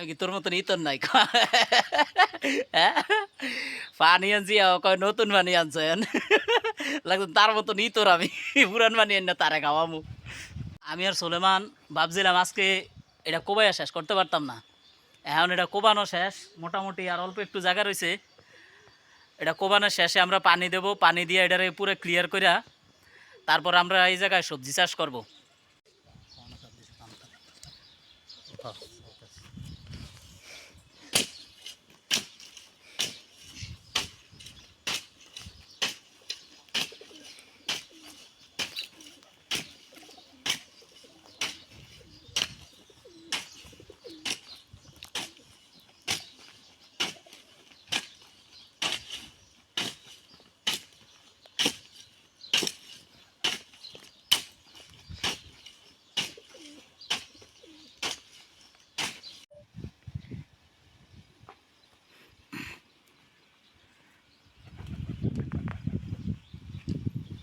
আমি কি তোর মতন ইতর নাই? হ্যাঁ? পানি আনছি আও কয়, নতুন পানি আনছেন লাগতো তার মতন ইতর আমি, পুরান পানি না, তারে খাওয়ামু। আমি আর সোলেমান ভাবছিলাম আজকে এটা কোবাইয়া শেষ করতে পারতাম না। এখন এটা কোবানো শেষ, মোটামুটি আর অল্প একটু জায়গা রয়েছে এটা কোবানোর শেষে আমরা পানি দেব, পানি দিয়ে এটারে পুরো ক্লিয়ার কইরা তারপর আমরা এই জায়গায় সবজি চাষ করব।